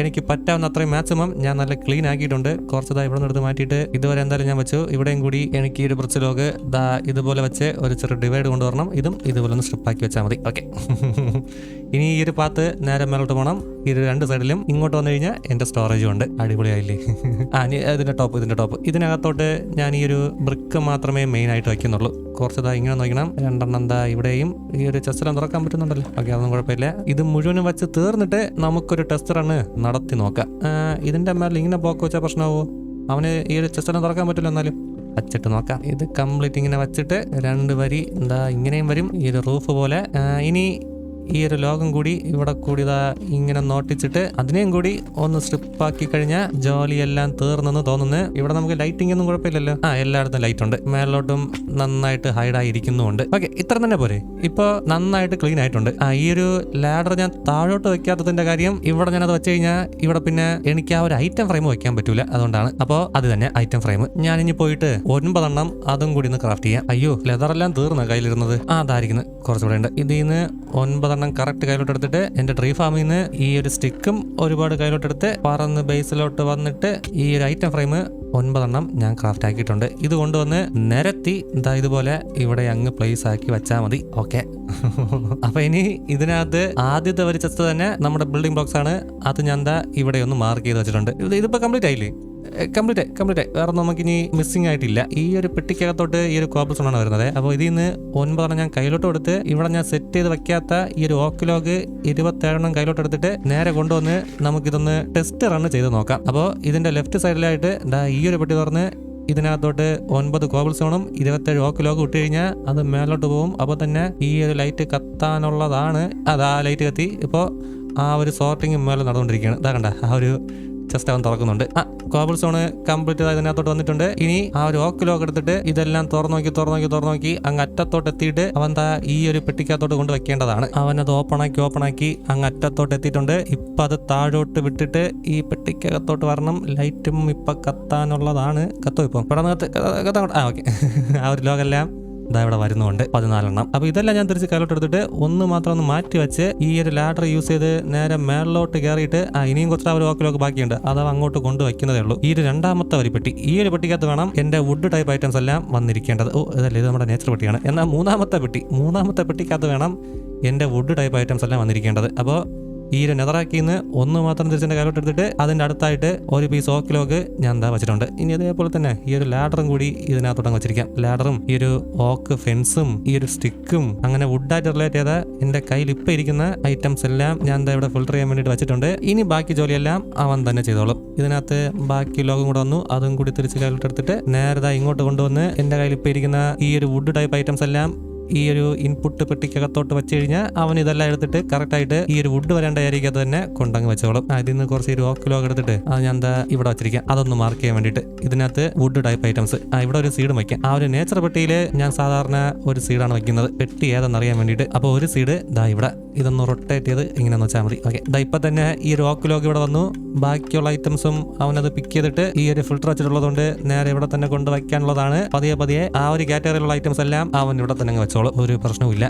Speaker 1: എനിക്ക് പറ്റാവുന്ന അത്രയും മാക്സിമം ഞാൻ നല്ല ക്ലീൻ ആക്കിയിട്ടുണ്ട്. കുറച്ചതാ ഇവിടെ നിന്ന് എടുത്ത് മാറ്റിയിട്ട് ഇതുവരെ എന്തായാലും ഞാൻ വെച്ചു. ഇവിടെയും കൂടി എനിക്ക് ഈ ഒരു ബ്രിച്ച് ലോഗ് ദാ ഇതുപോലെ വെച്ച് ഒരു ചെറിയ ഡിവൈഡ് കൊണ്ടുവരണം. ഇതും ഇതുപോലെ ഒന്ന് സ്ട്രിപ്പ് ആക്കി വെച്ചാൽ മതി. ഓക്കെ ഇനി ഈ ഒരു പാത്ത് നേരെ മേലോട്ട് പോകണം ഈ രണ്ട് സൈഡിലും ഇങ്ങോട്ട് വന്നു കഴിഞ്ഞാൽ എന്റെ സ്റ്റോറേജും ഉണ്ട്. അടിപൊളിയായില്ലേ? ആ ഇതിന്റെ ടോപ്പ് ഇതിന്റെ ടോപ്പ് ഇതിനകത്തോട്ട് ഞാൻ ഈ ഒരു ബ്രിക്ക് മാത്രമേ മെയിൻ ആയിട്ട് വയ്ക്കുന്നുള്ളൂ. കുറച്ചതാ ഇങ്ങനെ നോക്കണം. രണ്ടെണ്ണം എന്താ ഇവിടെയും. ഈ ഒരു ചെസ്റ്റെല്ലാം തുറക്കാൻ പറ്റുന്നുണ്ടല്ലോ. ഓക്കെ അതൊന്നും കുഴപ്പമില്ല. ഇത് മുഴുവനും വെച്ച് തീർന്നിട്ട് നമുക്കൊരു ടെസ്റ്റ് റണ് നടത്തി നോക്കാം. ഇതിന്റെ ഇതിന്റെ മേലെ ഇങ്ങനെ ബ്ലോക്ക് വെച്ചാൽ പ്രശ്നമാവോ? അവന് ഈ ഒരു ചെസ്റ്റെല്ലാം തുറക്കാൻ പറ്റില്ല എന്നാലും. വച്ചിട്ട് നോക്കാം. ഇത് കംപ്ലീറ്റ് ഇങ്ങനെ വെച്ചിട്ട് രണ്ട് വരി എന്താ ഇങ്ങനെയും വരും. ഈ ഒരു റൂഫ് പോലെ. ഇനി ഈ ഒരു ലോകം കൂടി ഇവിടെ കൂടി ഇതാ ഇങ്ങനെ നോട്ടിച്ചിട്ട് അതിനെയും കൂടി ഒന്ന് സ്ട്രിപ്പ് ആക്കി കഴിഞ്ഞാൽ ജോലിയെല്ലാം തീർന്നെന്ന് തോന്നുന്നു. ഇവിടെ നമുക്ക് ലൈറ്റിംഗ് ഒന്നും കുഴപ്പമില്ലല്ലോ. ആ എല്ലായിടത്തും ലൈറ്റ് ഉണ്ട്. മേലോട്ടും നന്നായിട്ട് ഹൈഡായി ഇരിക്കുന്നുമുണ്ട് ഓക്കെ ഇത്ര തന്നെ പോരെ. ഇപ്പൊ നന്നായിട്ട് ക്ലീൻ ആയിട്ടുണ്ട്. ആ ഈ ഒരു ലാഡർ ഞാൻ താഴോട്ട് വെക്കാത്തതിന്റെ കാര്യം ഇവിടെ ഞാനത് വെച്ച് കഴിഞ്ഞാൽ ഇവിടെ പിന്നെ എനിക്ക് ആ ഒരു ഐറ്റം ഫ്രെയിം വെക്കാൻ പറ്റൂല. അതുകൊണ്ടാണ്. അപ്പോൾ അത് തന്നെ ഐറ്റം ഫ്രെയിം ഞാൻ ഇനി പോയിട്ട് ഒൻപതെണ്ണം അതും കൂടി ഒന്ന് ക്രാഫ്റ്റ് ചെയ്യാം. അയ്യോ ലെതർ എല്ലാം തീർന്നു കയ്യിലിരുന്നത്. ആ അതായിരിക്കുന്നു. കുറച്ചുകൂടെ ഉണ്ട്. ഇതിൽ നിന്ന് ഒൻപതെണ്ണം കറക്റ്റ് കയ്യിലോട്ട് എടുത്തിട്ട് എന്റെ ട്രീ ഫാമിൽ നിന്ന് ഈ ഒരു സ്റ്റിക്കും ഒരുപാട് കയ്യിലോട്ട് എടുത്ത് പറന്ന് ബേസിലോട്ട് വന്നിട്ട് ഈ ഒരു ഐറ്റം ഫ്രെയിം ഒൻപതെണ്ണം ഞാൻ ക്രാഫ്റ്റ് ആക്കിയിട്ടുണ്ട്. ഇത് കൊണ്ടുവന്ന് നിരത്തി ഇതാ ഇതുപോലെ ഇവിടെ അങ്ങ് പ്ലേസ് ആക്കി വെച്ചാൽ മതി. ഓക്കെ അപ്പൊ ഇനി ഇതിനകത്ത് ആദ്യത്തെ വരിച്ചത് തന്നെ നമ്മുടെ ബിൽഡിംഗ് ബ്ലോക്സ് ആണ്. അത് ഞാൻ എന്താ ഇവിടെ ഒന്ന് മാർക്ക് ചെയ്ത് വെച്ചിട്ടുണ്ട്. ഇതിപ്പോ കംപ്ലീറ്റ് ആയില്ലേ? കംപ്ലീറ്റ് കംപ്ലീറ്റ് വേറെ നമുക്ക് ഇനി മിസ്സിംഗ് ആയിട്ടില്ല. ഈ ഒരു പെട്ടിക്കകത്തോട്ട് ഈ ഒരു കോബിൾ ആണ് വരുന്നത്. അപ്പോൾ ഇതിൽ നിന്ന് ഒൻപതെണ്ണം ഞാൻ കയ്യിലോട്ട് കൊടുത്ത് ഇവിടെ ഞാൻ സെറ്റ് ചെയ്ത് വെക്കാത്ത ഈ ഒരു ഓക്കിലോഗ് ഇരുപത്തേഴെണ്ണം കയ്യിലോട്ട് എടുത്തിട്ട് നേരെ കൊണ്ടുവന്ന് നമുക്കിതൊന്ന് ടെസ്റ്റ് റൺ ചെയ്ത് നോക്കാം. അപ്പോൾ ഇതിന്റെ ലെഫ്റ്റ് സൈഡിലായിട്ട് ദാ ഈ ഒരു പെട്ടി തുറന്ന് ഇതിനകത്തോട്ട് ഒൻപത് കോബിൾ സ്റ്റോണും ഇരുപത്തേഴ് ഓക്ക് ഇട്ട് കഴിഞ്ഞാൽ അത് മേലോട്ട് പോകും അപ്പോൾ തന്നെ ഈ ഒരു ലൈറ്റ് കത്താനുള്ളതാണ്. അത് ആ ലൈറ്റ് കത്തി. ഇപ്പോൾ ആ ഒരു സോർട്ടിങ് മേലെ നടന്നുകൊണ്ടിരിക്കുകയാണ്. ഇതാ കണ്ട ആ ഒരു ജസ്റ്റ് അവൻ തുറക്കുന്നുണ്ട്. ആ കോബിൾ സോണ് കംപ്ലീറ്റ് ഇതിനകത്തോട്ട് വന്നിട്ടുണ്ട്. ഇനി ആ ഒരു ഓക്ക് ലോക്ക് എടുത്തിട്ട് ഇതെല്ലാം തുറന്നു നോക്കി തുറന്നു നോക്കി തുറന്നു നോക്കി അങ്ങ് അറ്റത്തോട്ട് എത്തിയിട്ട് അവൻ താ ഈ ഒരു പെട്ടിക്കകത്തോട്ട് കൊണ്ട് വെക്കേണ്ടതാണ്. അവൻ അത് ഓപ്പൺ ആക്കി ഓപ്പൺ ആക്കി അങ്ങ് അറ്റത്തോട്ട് എത്തിയിട്ടുണ്ട്. ഇപ്പൊ അത് താഴോട്ട് വിട്ടിട്ട് ഈ പെട്ടിക്കകത്തോട്ട് വരണം. ലൈറ്റും ഇപ്പൊ കത്താനുള്ളതാണ്. കത്തോ ഇപ്പം? ഇവിടെ ആ ഓക്കെ ആ ഒരു ലോകെല്ലാം ഇതാ ഇവിടെ വരുന്നുണ്ട്. പതിനാലെണ്ണം. അപ്പൊ ഇതെല്ലാം ഞാൻ തിരിച്ച് കയ്യിലോട്ട് എടുത്തിട്ട് ഒന്ന് മാത്രം ഒന്ന് മാറ്റി വെച്ച് ഈ ഒരു ലാഡർ യൂസ് ചെയ്ത് നേരെ മേളിലോട്ട് കയറിയിട്ട് ആ ഇനിയും കുറച്ച് ഒരു വാക്കിലൊക്കെ ബാക്കിയുണ്ട്. അത് അങ്ങോട്ട് അങ്ങോട്ട് കൊണ്ടുവയ്ക്കുന്നതേ ഉള്ളൂ. ഈ ഒരു രണ്ടാമത്തെ വരി പെട്ടി. ഈ ഒരു പെട്ടിക്കകത്ത് വേണം എന്റെ വുഡ് ടൈപ്പ് ഐറ്റംസ് എല്ലാം വന്നിരിക്കേണ്ടത്. ഓ ഇതല്ലേ ഇത് നമ്മുടെ നേച്ചർ പെട്ടിയാണ്. എന്നാൽ മൂന്നാമത്തെ പെട്ടി. മൂന്നാമത്തെ പെട്ടിക്കകത്ത് വേണം എന്റെ വുഡ് ടൈപ്പ് ഐറ്റംസ് എല്ലാം വന്നിരിക്കേണ്ടത്. അപ്പോൾ ഈ ഒരു നെതറാക്കിന്ന് ഒന്ന് മാത്രം തിരിച്ചെന്റെ കയ്യിലോട്ട് എടുത്തിട്ട് അതിന്റെ അടുത്തായിട്ട് ഒരു പീസ് ഓക്കിലോക്ക് ഞാൻ എന്താ വെച്ചിട്ടുണ്ട്. ഇനി അതേപോലെ തന്നെ ഈ ഒരു ലാഡറും കൂടി ഇതിനകത്തോട്ടങ്ങ് വെച്ചിരിക്കാം. ലാഡറും ഈ ഒരു ഓക്ക് ഫെൻസും ഈ ഒരു സ്റ്റിക്കും അങ്ങനെ വുഡായിട്ട് റിലേറ്റ് ചെയ്ത എന്റെ കയ്യിൽ ഇപ്പം ഇരിക്കുന്ന ഐറ്റംസ് എല്ലാം ഞാൻ എന്താ ഇവിടെ ഫിൽട്ടർ ചെയ്യാൻ വേണ്ടിയിട്ട് വെച്ചിട്ടുണ്ട്. ഇനി ബാക്കി ജോലിയെല്ലാം അവൻ തന്നെ ചെയ്തോളും. ഇതിനകത്ത് ബാക്കി ലോകം കൂടെ വന്നു. അതും കൂടി തിരിച്ച് കയ്യിലോട്ട് എടുത്തിട്ട് നേരത്തെ ഇങ്ങോട്ട് കൊണ്ടുവന്ന് എന്റെ കയ്യിൽ ഇപ്പം ഇരിക്കുന്ന ഈ ഒരു വുഡ് ടൈപ്പ് ഐറ്റംസ് എല്ലാം ഈ ഒരു ഇൻപുട്ട് പെട്ടിക്കകത്തോട്ട് വെച്ച് കഴിഞ്ഞാൽ അവൻ ഇതെല്ലാം എടുത്തിട്ട് കറക്റ്റ് ആയിട്ട് ഈ ഒരു വുഡ് വരേണ്ട ഏരിയക്കകത്ത് തന്നെ കൊണ്ടങ്ങ് വെച്ചോളും. അതിൽ നിന്ന് കുറച്ച് ഒരു ലോഗ് എടുത്തിട്ട് അത് ഞാൻ എന്താ ഇവിടെ വെച്ചിരിക്കാം. അതൊന്ന് മാർക്ക് ചെയ്യാൻ വേണ്ടിയിട്ട്. ഇതിനകത്ത് വുഡ് ടൈപ്പ് ഐറ്റംസ് ഇവിടെ ഒരു സീഡ് വയ്ക്കാം ആ ഒരു നേച്ചർ പെട്ടിയിൽ ഞാൻ സാധാരണ ഒരു സീഡാണ് വയ്ക്കുന്നത് പെട്ടി ഏതെന്ന് അറിയാൻ വേണ്ടിയിട്ട്. അപ്പോൾ ഒരു സീഡ് ദാ ഇവിടെ. ഇതൊന്ന് റൊട്ടേറ്റ് ചെയ്ത് ഇങ്ങനെ ഒന്ന് വെച്ചാൽ മതി. ഓക്കെ ദാ ഇപ്പൊ തന്നെ ഈ ഒരു ലോഗ് ഇവിടെ വന്നു. ബാക്കിയുള്ള ഐറ്റംസും അവനത് പിക്ക് ചെയ്തിട്ട് ഈ ഒരു ഫിൽട്ടർ വെച്ചിട്ടുള്ളതുകൊണ്ട് നേരെ ഇവിടെ തന്നെ കൊണ്ട് വയ്ക്കാനുള്ളതാണ് പതിയെ പതിയെ ആ ഒരു കാറ്റഗറിയിലുള്ള ഐറ്റംസ് എല്ലാം അവൻ ഇവിടെ തന്നെ അങ്ങ് വെച്ചോളും ഒരു പ്രശ്നവുമില്ല.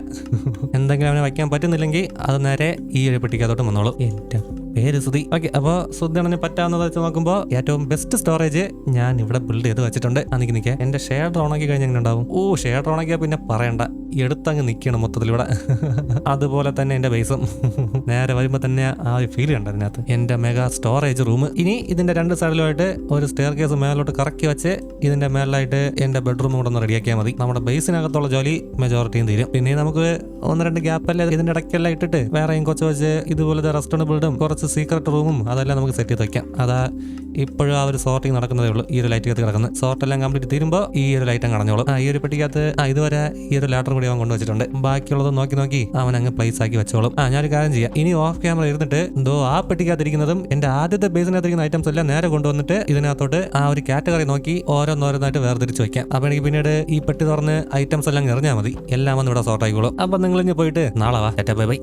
Speaker 1: എന്തെങ്കിലും അവനെ വയ്ക്കാൻ പറ്റുന്നില്ലെങ്കിൽ അത് നേരെ ഈ ഒരു പെട്ടിക്കകത്തോട്ട് വന്നോളൂ. എന്റെ പേര് ശ്രുതി. ഓക്കെ അപ്പോൾ സുധിണന് പറ്റാവുന്നത് വെച്ച് നോക്കുമ്പോൾ ഏറ്റവും ബെസ്റ്റ് സ്റ്റോറേജ് ഞാൻ ഇവിടെ ബിൽഡ് ചെയ്ത് വെച്ചിട്ടുണ്ട്. അന്നിക്ക് നിൽക്കുക എന്റെ ഷെയർ ഓണാക്കി കഴിഞ്ഞാൽ എങ്ങനെ ഉണ്ടാവും? ഓ ഷെയർ ഓണാക്കിയാൽ പിന്നെ പറയണ്ട. എടുത്തങ്ങ് നിൽക്കണം മൊത്തത്തിൽ ഇവിടെ. അതുപോലെ തന്നെ എന്റെ ബേസും നേരെ വരുമ്പോൾ തന്നെ ആ ഒരു ഫീൽ ഉണ്ട് അതിനകത്ത്? എന്റെ മെഗാ സ്റ്റോറേജ് റൂം ഇനി ഇതിന്റെ രണ്ട് സൈഡിലുമായിട്ട് ഒരു സ്റ്റെയർ കേസ് മേലോട്ട് കറക്കി വെച്ച് ഇതിന്റെ മേലായിട്ട് എന്റെ ബെഡ്റൂം കൂടെ ഒന്ന് റെഡിയാക്കിയാൽ മതി. നമ്മുടെ ബേസിനകത്തുള്ള ജോലി മെജോറിറ്റിയും തീരും. പിന്നെ നമുക്ക് ഒന്ന് രണ്ട് ഗ്യാപ്പല്ലേ ഇതിന്റെ ഇടയ്ക്കെല്ലാം ഇട്ടിട്ട് വേറെയും കുറച്ച് വെച്ച് ഇതുപോലത്തെ റെസ്റ്റോറന്റ് ബിൽഡും കുറച്ച് സീക്രട്ട് റൂമും അതെല്ലാം നമുക്ക് സെറ്റ് ചെയ്ത് വെക്കാം. അതാ ഇപ്പോഴും ആ ഒരു സോർട്ടിങ് നടക്കുന്നതേ ഉള്ളൂ. ഈ ഒരു ലൈറ്റ് കത്ത് കിടക്കുന്നത്. സോർട്ട് എല്ലാം കംപ്ലീറ്റ് തീരുമ്പോൾ ഈ ഒരു ലൈറ്റ് അങ്ങ് അടഞ്ഞോളും. ആ ഈ ഒരു പെട്ടിക്കകത്ത് ആ ഇതുവരെ ഈ ഒരു ലാറ്റർ കൂടി അവൻ കൊണ്ടുവച്ചിട്ടുണ്ട് ബാക്കിയുള്ളത് നോക്കി നോക്കി അവൻ അങ്ങ് പ്ലേസ് ആക്കി വെച്ചോളും. ആ ഞാനൊരു കാര്യം ചെയ്യാം. ഇനി ഓഫ് ക്യാമറ ഇരുന്നിട്ട് എന്തോ ആ പെട്ടിക്കകത്തിരിക്കുന്നതും എന്റെ ആദ്യത്തെ ബേസിനകത്തിരിക്കുന്ന ഐറ്റംസ് എല്ലാം നേരെ കൊണ്ടുവന്നിട്ട് ഇതിനകത്തോട്ട് ആ ഒരു കാറ്റഗറി നോക്കി ഓരോന്നോരോന്നായിട്ട് വേർതിരിച്ച് വെക്കാം. അപ്പൊ എനിക്ക് പിന്നീട് ഈ പെട്ടി തുറന്ന് ഐറ്റംസ് എല്ലാം എറിഞ്ഞാൽ മതി. എല്ലാം വന്ന് ഇവിടെ സോർട്ട് ആയിക്കോളും. അപ്പൊ നിങ്ങൾ ഇനി പോയിട്ട് നാളെ വാ. Bye bye